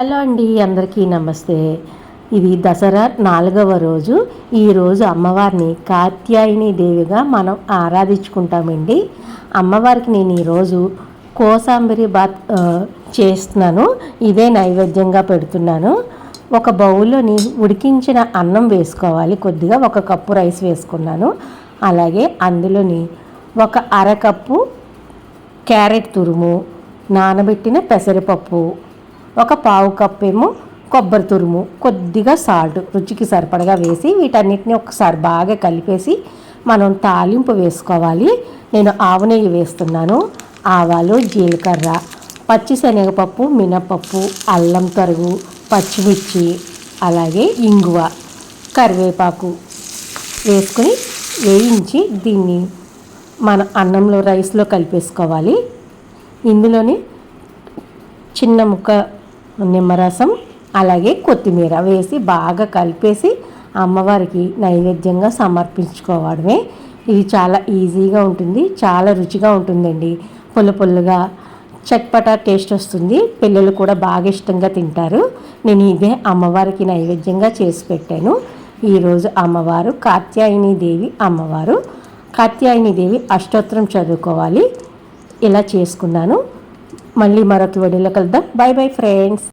Hello అండి అందరికీ నమస్తే. ఇది దసరా నాలుగవ రోజు. ఈరోజు అమ్మవారిని కాత్యాయని దేవిగా మనం ఆరాధించుకుంటామండి. అమ్మవారికి నేను ఈరోజు కోసాంబరి బాత్ చేస్తున్నాను. ఇదే నైవేద్యంగా పెడుతున్నాను. ఒక బౌల్లోని ఉడికించిన అన్నం వేసుకోవాలి. కొద్దిగా ఒక కప్పు రైస్ వేసుకున్నాను. అలాగే అందులోని ఒక అరకప్పు క్యారెట్ తురుము నానబెట్టిన పెసరపప్పు ఒక పావు కప్పు ఏమో కొబ్బరి తురుము కొద్దిగా సాల్ట్ రుచికి సరిపడగా వేసి వీటన్నిటిని ఒకసారి బాగా కలిపేసి మనం తాలింపు వేసుకోవాలి. నేను ఆవు నెయ్యి వేస్తున్నాను. ఆవాలు జీలకర్ర పచ్చిశనగపప్పు మినపప్పు అల్లం తరుగు పచ్చిమిర్చి అలాగే ఇంగువ కరివేపాకు వేసుకొని వేయించి దీన్ని మన అన్నంలో రైస్లో కలిపేసుకోవాలి. ఇందులోని చిన్న ముక్క నిమ్మరసం అలాగే కొత్తిమీర వేసి బాగా కలిపేసి అమ్మవారికి నైవేద్యంగా సమర్పించుకోవడమే. ఇది చాలా ఈజీగా ఉంటుంది చాలా రుచిగా ఉంటుందండి. పుల్ల పుల్లగా చట్పటా టేస్ట్ వస్తుంది. పిల్లలు కూడా బాగా ఇష్టంగా తింటారు. నేను ఇదే అమ్మవారికి నైవేద్యంగా చేసి పెట్టాను. ఈరోజు అమ్మవారు కాత్యాయని దేవి అమ్మవారు. కాత్యాయని దేవి అష్టోత్తరం చదువుకోవాలి. ఇలా చేసుకున్నాను. మళ్ళీ మరొక వీడియోలో కలుద్దాం. Bye bye friends